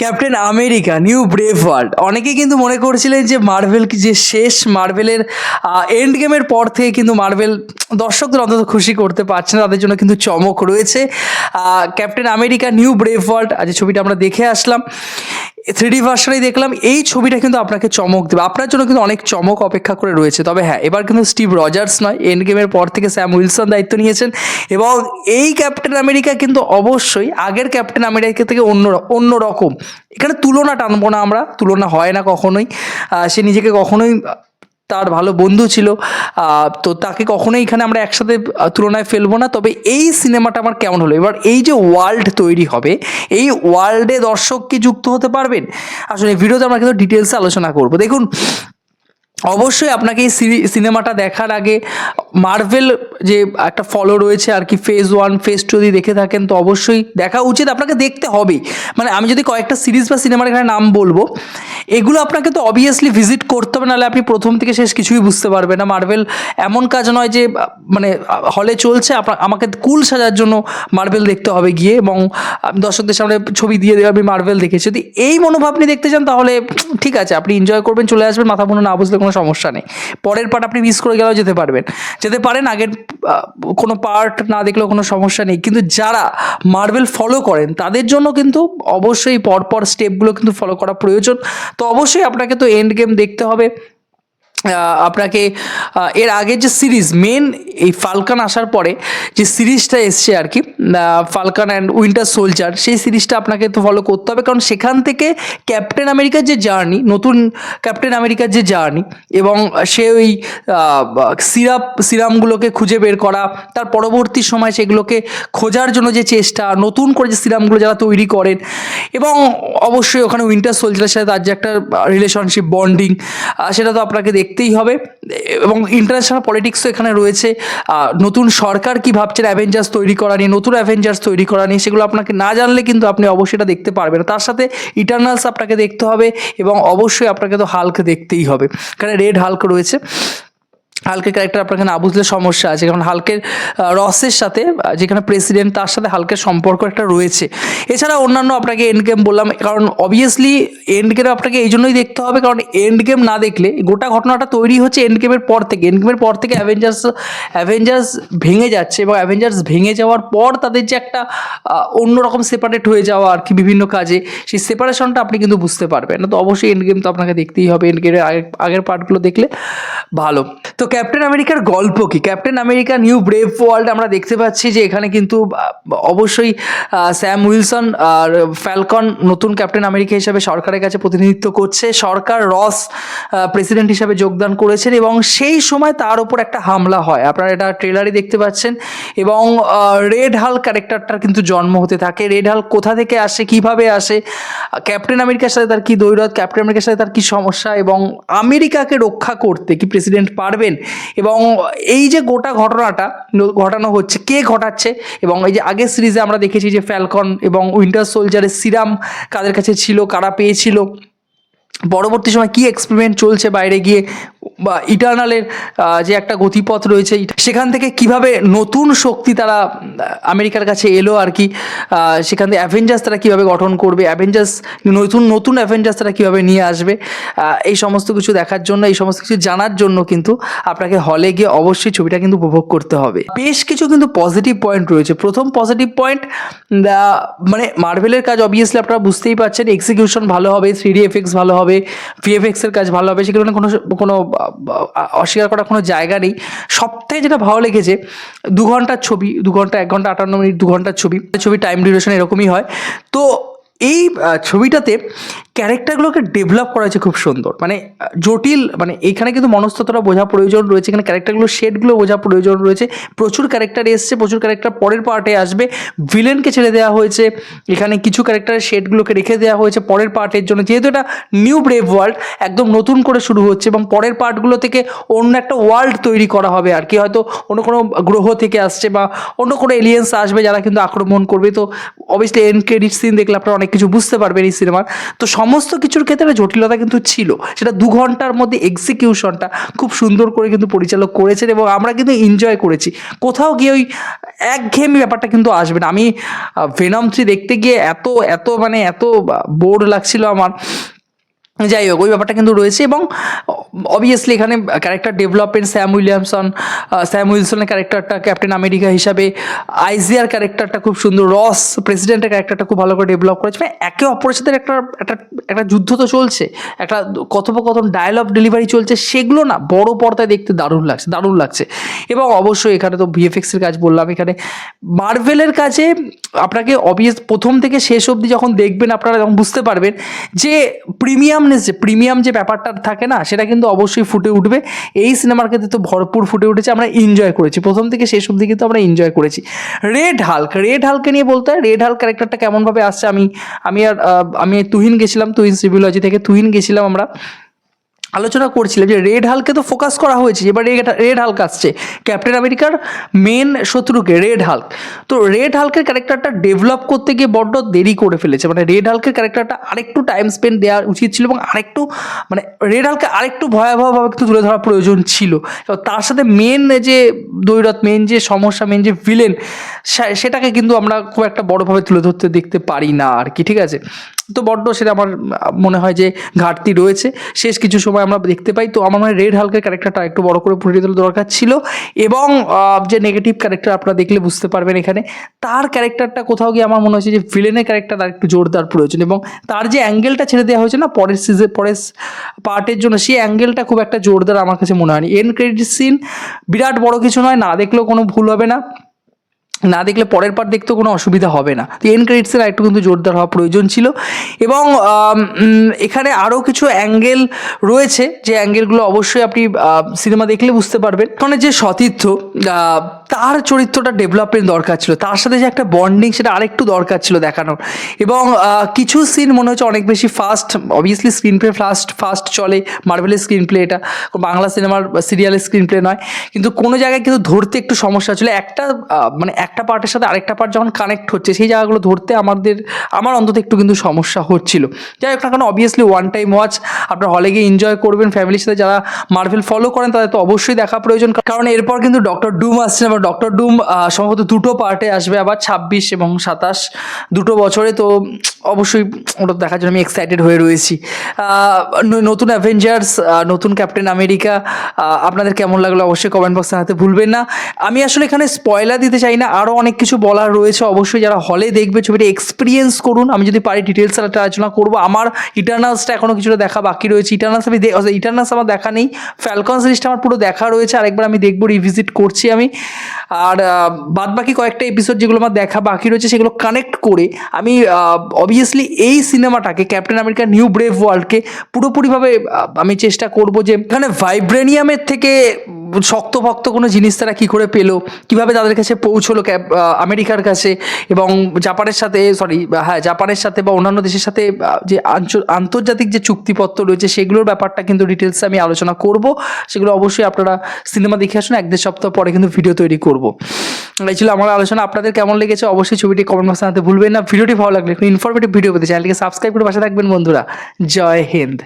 Captain America, New Brave World. অনেকেই কিন্তু মনে করছিলেন যে মার্ভেল কি যে শেষ, মার্ভেলের এন্ড গেমের পর থেকে কিন্তু মার্ভেল দর্শকদের অন্তত খুশি করতে পারছে না, তাদের জন্য কিন্তু চমক রয়েছে। Captain America, New Brave World, আজ ছবিটা আমরা দেখে আসলাম। থ্রি ডি ভার্সনেই দেখলাম, এই ছবিটা কিন্তু আপনাকে চমক দেবে। আপনার জন্য কিন্তু অনেক চমক অপেক্ষা করে রয়েছে। তবে হ্যাঁ এবার কিন্তু স্টিভ রজার্স নয় এন্ড গেমের পর থেকে স্যাম উইলসন দায়িত্ব নিয়েছেন এবং এই ক্যাপ্টেন আমেরিকা কিন্তু অবশ্যই আগের ক্যাপ্টেন আমেরিকা থেকে অন্য অন্য রকম। এখানে তুলনা টানবো না আমরা, তুলনা হয় না কখনোই। সে নিজেকে কখনোই তার ভালো বন্ধু ছিল। তো তাকে কখনোই এখানে আমরা একসাথে তুলনায় ফেলব না। তবে এই সিনেমাটা আমার কেমন হলো? এবার এই যে ওয়ার্ল্ড তৈরি হবে, এই ওয়ার্ল্ডে দর্শক কি যুক্ত হতে পারবেন? আসলে ভিডিওতে আমরা কিন্তু ডিটেলসে আলোচনা করব। দেখুন অবশ্যই আপনাকে এই সিনেমাটা দেখার আগে মার্ভেল যে একটা ফলো রয়েছে আর কি ফেজ ওয়ান ফেজ টু যদি দেখে থাকেন তো অবশ্যই দেখা উচিত, আপনাকে দেখতে হবেই মানে আমি যদি কয়েকটা সিরিজ বা সিনেমার এখানে নাম বলব, এগুলো আপনাকে তো অবভিয়াসলি ভিজিট করতে হবে, নাহলে আপনি প্রথম থেকে শেষ কিছুই বুঝতে পারবেন না। মার্ভেল এমন কাজ নয় যে মানে হলে চলছে আমাকে কুল সাজার জন্য মার্ভেল দেখতে হবে গিয়ে, এবং দর্শকদের সামনে ছবি দিয়ে দেবে আমি মার্ভেল দেখেছি। যদি এই মনোভাব নিয়ে দেখতে চান, তাহলে ঠিক আছে, আপনি এনজয় করবেন, চলে আসবেন, মাথা মুনো না বুঝলে কোনো সমস্যা নেই। পরের পার্ট আপনি মিস করে গেলেও যেতে পারবেন। যেতে পারেন, আগের কোনো পার্ট না দেখলেও কোনো সমস্যা নেই। কিন্তু যারা মার্বেল ফলো করেন, তাদের জন্য কিন্তু অবশ্যই পরপর স্টেপগুলো কিন্তু ফলো করা প্রয়োজন। তো অবশ্যই আপনাকে তো এন্ড গেম দেখতে হবে। আপনাকে এর আগের যে সিরিজ মেন এই ফালকান আসার পরে যে সিরিজটা এসছে আর কি ফালকান অ্যান্ড উইন্টার সোলজার সেই সিরিজটা আপনাকে তো ফলো করতে হবে। কারণ সেখান থেকে ক্যাপ্টেন আমেরিকার যে জার্নি নতুন ক্যাপ্টেন আমেরিকার যে জার্নি এবং সে ওই সিরাপ, সিরামগুলোকে খুঁজে বের করা, তার পরবর্তী সময় সেগুলোকে খোঁজার জন্য যে চেষ্টা, নতুন করে যে সিরামগুলো যারা তৈরি করেন এবং অবশ্যই ওখানে উইন্টার সোলজারের সাথে তার যে একটা রিলেশনশিপ বন্ডিং সেটা তো আপনাকে দেখতেই হবে। এবং ইন্টারন্যাশনাল পলিটিক্সও এখানে রয়েছে। নতুন সরকার কি ভাবছেন? অ্যাভেঞ্জার্স তৈরি করা নিয়ে, নতুন অ্যাভেঞ্জার্স তৈরি করা নিয়ে, সেগুলো আপনাকে না জানলে কিন্তু আপনি অবশ্যই এটা দেখতে পারবেন। তার সাথে ইটার্নালস আপনাকে দেখতে হবে এবং অবশ্যই আপনাকে তো হাল্ক দেখতেই হবে। এখানে রেড হাল্ক রয়েছে। হালকের ক্যারেক্টার আপনাকে না বুঝলে সমস্যা আছে। কারণ হালকের রসের সাথে যেখানে প্রেসিডেন্ট তার সাথে হালকের সম্পর্ক একটা রয়েছে। এছাড়া অন্যান্য আপনাকে এন্ড গেম বললাম, কারণ অবভিয়াসলি এন্ড গেম আপনাকে এই জন্যই দেখতে হবে, কারণ এন্ড গেম না দেখলে গোটা ঘটনাটা তৈরি হচ্ছে এন্ড গেমের পর থেকে। এন্ড গেমের পর থেকে অ্যাভেঞ্জার্স অ্যাভেঞ্জার্স ভেঙে যাচ্ছে এবং অ্যাভেঞ্জার্স ভেঙে যাওয়ার পর তাদের যে একটা অন্যরকম সেপারেট হয়ে যাওয়া আর কি বিভিন্ন কাজে, সেই সেপারেশনটা আপনি কিন্তু বুঝতে পারবেন। না তো অবশ্যই এন্ড গেম তো আপনাকে দেখতেই হবে। এন্ড গেমের আগের আগের পার্টগুলো দেখলে ভালো। তো ক্যাপ্টেন আমেরিকার গল্প কি? Captain America New Brave World আমরা দেখতে পাচ্ছি যে এখানে কিন্তু অবশ্যই স্যাম উইলসন আর ফ্যালকন নতুন ক্যাপ্টেন আমেরিকা হিসাবে সরকারের কাছে প্রতিনিধিত্ব করছে। সরকার রস প্রেসিডেন্ট হিসাবে যোগদান করেছেন এবং সেই সময় তার উপর একটা হামলা হয়। আপনারা এটা ট্রেলারই দেখতে পাচ্ছেন এবং রেড হাল ক্যারেক্টারটার কিন্তু জন্ম হতে থাকে। রেড হাল কোথা থেকে আসে, কীভাবে আসে, ক্যাপ্টেন আমেরিকার সাথে তার কি দৈরত, ক্যাপ্টেন আমেরিকার সাথে তার কি সমস্যা এবং আমেরিকাকে রক্ষা করতে কি প্রেসিডেন্ট পারবেন এবং এই যে গোটা ঘটনাটা ঘটানো হচ্ছে, কে ঘটাচ্ছে এবং এই যে আগের সিরিজে আমরা দেখেছি যে ফ্যালকন এবং উইন্টার সোলজারের সিরাম কাদের কাছে ছিল, কারা পেয়েছিল, পরবর্তী সময় কি এক্সপেরিমেন্ট চলছে বাইরে গিয়ে বা ইটার্নালের যে একটা গতিপথ রয়েছে সেখান থেকে কীভাবে নতুন শক্তি তারা আমেরিকার কাছে এলো আর কি সেখান থেকে অ্যাভেঞ্জার্স তারা কীভাবে গঠন করবে অ্যাভেঞ্জার্স নতুন নতুন অ্যাভেঞ্জার্স তারা কীভাবে নিয়ে আসবে এই সমস্ত কিছু দেখার জন্য, এই সমস্ত কিছু জানার জন্য কিন্তু আপনাকে হলে গিয়ে অবশ্যই ছবিটা কিন্তু উপভোগ করতে হবে। বেশ কিছু কিন্তু পজিটিভ পয়েন্ট রয়েছে। প্রথম পজিটিভ পয়েন্ট মানে মার্ভেলের কাজ অবভিয়াসলি আপনারা বুঝতেই পারছেন এক্সিকিউশন ভালো হবে থ্রি ডি এফেক্টস ভালো হবে ভিএফএক্স এর কাজ ভালো হবে, সেখানে কোনো কোনো অস্বীকার করার কোনো জায়গা নেই। সবথেকে যেটা ভালো লেগেছে, দু ঘণ্টার ছবি, দু ঘণ্টা, এক ঘণ্টা, আটান্ন মিনিট, দু ঘণ্টার ছবি। ছবি টাইম ডিউরেশন এরকমই হয়। তো এই ছবিটাতে ক্যারেক্টারগুলোকে ডেভেলপ করা হয়েছে খুব সুন্দর। মানে জটিল মানে এইখানে কিন্তু মনস্তত্বটা বোঝা প্রয়োজন রয়েছে, এখানে ক্যারেক্টারগুলো, শেডগুলো বোঝা প্রয়োজন রয়েছে। প্রচুর ক্যারেক্টার এসছে, প্রচুর ক্যারেক্টার পরের পার্টে আসবে। ভিলেনকে ছেড়ে দেওয়া হয়েছে, এখানে কিছু ক্যারেক্টারের শেডগুলোকে রেখে দেওয়া হয়েছে পরের পার্টের জন্য। যেহেতু এটা নিউ ব্রেভ ওয়ার্ল্ড একদম নতুন করে শুরু হচ্ছে এবং পরের পার্টগুলো থেকে অন্য একটা ওয়ার্ল্ড তৈরি করা হবে আর কি। হয়তো অন্য কোনো গ্রহ থেকে আসছে বা অন্য কোনো এলিয়েন্স আসবে যারা কিন্তু আক্রমণ করবে। তো অবভিয়াসলি এন্ড ক্রেডিট সিন দেখলে আপনারা অনেক কিছু বুঝতে পারবেন এই সিনেমার তো সমস্ত কিছুর ক্ষেত্রে জটিলতা কিন্তু ছিল। সেটা দু ঘণ্টার মধ্যে এক্সিকিউশনটা খুব সুন্দর করে কিন্তু পরিচালক করেছেন এবং আমরা কিন্তু এনজয় করেছি। কোথাও গিয়ে ওই একঘেয়েমি ব্যাপারটা কিন্তু আসবে না। আমি ভেনম থ্রি দেখতে গিয়ে এত এত মানে এত বোর লাগছিল আমার। যাই হোক, ওই ব্যাপারটা কিন্তু রয়েছে এবং অবভিয়াসলি এখানে character development Sam Williamson Sam উইলসনের ক্যারেক্টারটা ক্যাপ্টেন আমেরিকা হিসাবে আইজিয়ার ক্যারেক্টারটা খুব সুন্দর রস প্রেসিডেন্টের ক্যারেক্টারটা খুব ভালো করে ডেভেলপ করেছে। মানে একে অপরের সাথে একটা একটা একটা যুদ্ধ তো চলছে, একটা কথোপকথন ডায়লগ ডেলিভারি চলছে, সেগুলো না বড় পর্দায় দেখতে দারুণ লাগছে দারুণ লাগছে। এবং অবশ্যই এখানে তো ভিএফএক্সের কাজ বললাম এখানে। মার্ভেলের কাছে আপনাকে অবভিয়াস প্রথম থেকে শেষ অবধি যখন দেখবেন আপনারা যখন বুঝতে পারবেন যে প্রিমিয়ামনেস যে প্রিমিয়াম যে ব্যাপারটা থাকে না, সেটা কিন্তু অবশ্যই ফুটে উঠবে। এই সিনেমার ক্ষেত্রে তো ভরপুর ফুটে উঠেছে, আমরা এনজয় করেছি। প্রথম থেকে শেষ অবধি কিন্তু আমরা এনজয় করেছি। রেড হাল্ক রেড হালকে নিয়ে বলতে হয় রেড হাল্ক ক্যারেক্টারটা কেমনভাবে আসছে? আমি আমি আর আমি তুহিন গেছিলাম, তুহিন সিভিলজি থেকে তুহিন গেছিলাম আমরা। আলোচনা করছিলাম যে রেড হালকে তো ফোকাস করা হয়েছে, এবার রেড হাল্ক আসছে। ক্যাপ্টেন আমেরিকার মেন শত্রুকে, রেড হাল্ক। তো রেড হালকের ক্যারেক্টারটা ডেভেলপ করতে গিয়ে বড্ড দেরি করে ফেলেছে। মানে রেড হালকের ক্যারেক্টারটা আরেকটু টাইম স্পেন্ড দেওয়া উচিত ছিল এবং আরেকটু মানে রেড হালকে আরেকটু ভয়াবহভাবে একটু তুলে ধরা প্রয়োজন ছিল। তার সাথে মেন যে দৈরত মেন যে সমস্যা মেন যে ভিলেন সেটাকে কিন্তু আমরা খুব একটা বড়োভাবে তুলে ধরতে দেখতে পারি না আর কি, ঠিক আছে? তো বড্ড সেটা আমার মনে হয় যে ঘাটতি রয়েছে। শেষ কিছু সময় আমরা দেখতে পাই, তো আমার মনে হয় রেড হালকের ক্যারেক্টারটা একটু বড় করে ফুটিয়ে তোলা দরকার ছিল এবং যে নেগেটিভ ক্যারেক্টার আপনারা দেখলে বুঝতে পারবেন এখানে, তার ক্যারেক্টারটা কোথাও গিয়ে আমার মনে হচ্ছে যে ভিলেনের ক্যারেক্টার আর একটু জোরদার প্রয়োজন এবং তার যে অ্যাঙ্গেলটা ছেড়ে দেওয়া হয়েছে না পরের সিজে পরের পার্টের জন্য, সেই অ্যাঙ্গেলটা খুব একটা জোরদার আমার কাছে মনে হয়নি। এন ক্রেডিট সিন বিরাট বড় কিছু নয়, না দেখলেও কোনো ভুল হবে না। না দেখলে পরের পার দেখতেও কোনো অসুবিধা হবে না। তো এন ক্রেডিটসের একটু কিন্তু জোরদার হওয়া প্রয়োজন ছিল। এবং এখানে আরও কিছু অ্যাঙ্গেল রয়েছে। যে অ্যাঙ্গেলগুলো অবশ্যই আপনি সিনেমা দেখলে বুঝতে পারবেন। কারণ যে সতীর্থ তার চরিত্রটা ডেভেলপমেন্ট দরকার ছিল। তার সাথে যে একটা বন্ডিং সেটা আরেকটু দরকার ছিল দেখানোর। এবং কিছু সিন মনে হচ্ছে অনেক বেশি fast obviously screenplay fast fast চলে। মার্বেলের স্ক্রিন প্লে এটা। বাংলা সিনেমার সিরিয়ালের স্ক্রিন প্লে নয়। কিন্তু কোনো জায়গায় কিন্তু ধরতে একটু সমস্যা ছিল। একটা মানে একটা পার্টের সাথে আরেকটা পার্ট যখন কানেক্ট হচ্ছে, সেই জায়গাগুলো ধরতে আমাদের, আমার অন্তত একটু কিন্তু সমস্যা হচ্ছিল। যাই হোক না কেন অবভিয়াসলি ওয়ান টাইম ওয়াচ আপনারা হলে গিয়ে এনজয় করবেন ফ্যামিলির সাথে যারা মার্ভেল ফলো করেন, তাদের তো অবশ্যই দেখা প্রয়োজন। কারণ এরপর কিন্তু ডক্টর ডুম আসছে আবার ডক্টর ডুম সম্ভবত দুটো পার্টে আসবে, আবার ছাব্বিশ এবং সাতাশ, দুটো বছরে। তো অবশ্যই ওটা দেখার জন্য আমি এক্সাইটেড হয়ে রয়েছি। নতুন অ্যাভেঞ্জার্স নতুন ক্যাপ্টেন আমেরিকা আপনাদের কেমন লাগল অবশ্যই কমেন্ট বক্সে হাতে ভুলবেন না। আমি আসলে এখানে স্পয়লার দিতে চাই না আরও অনেক কিছু বলার রয়েছে। অবশ্যই যারা হলে দেখবে ছবিটা এক্সপিরিয়েন্স করুন। আমি যদি পারি ডিটেলস একটা আলোচনা করব। আমার ইটার্নালসটা এখনও কিছুটা দেখা বাকি রয়েছে। ইটার্নালস আমি ইটার্নালস আমার দেখা নেই। ফ্যালকন সিরিজটা আমার পুরো দেখা রয়েছে। আরেকবার আমি দেখব রিভিজিট করছি আমি। আর বাদ বাকি কয়েকটা এপিসোড যেগুলো আমার দেখা বাকি রয়েছে, সেগুলো কানেক্ট করে আমি অবভিয়াসলি এই সিনেমাটাকে ক্যাপ্টেন আমেরিকা নিউ ব্রেভ ওয়ার্ল্ডকে পুরোপুরিভাবে আমি চেষ্টা করব যে এখানে ভাইব্রেনিয়ামের থেকে শক্তভক্ত কোনো জিনিস তারা কী করে পেল, কীভাবে তাদের কাছে পৌঁছলো ক্যাপ আমেরিকার কাছে এবং জাপানের সাথে সরি হ্যাঁ জাপানের সাথে বা অন্যান্য দেশের সাথে যে আন্তর্জাতিক যে চুক্তিপত্র রয়েছে সেগুলোর ব্যাপারটা কিন্তু ডিটেলসে আমি আলোচনা করব। সেগুলো অবশ্যই আপনারা সিনেমা দেখে আসুন, এক দেড় সপ্তাহ পরে কিন্তু ভিডিও তৈরি করব। এই ছিল আমার আলোচনা। আপনাদের কেমন লেগেছে অবশ্যই ছবিটি কমেন্ট বক্সে জানাতে ভুলবেন না। ভিডিওটি ভালো লাগলে ইনফরমেটিভ ভিডিও পেতে চ্যানেলকে সাবস্ক্রাইব করে পাশে থাকবেন বন্ধুরা। জয় হিন্দ।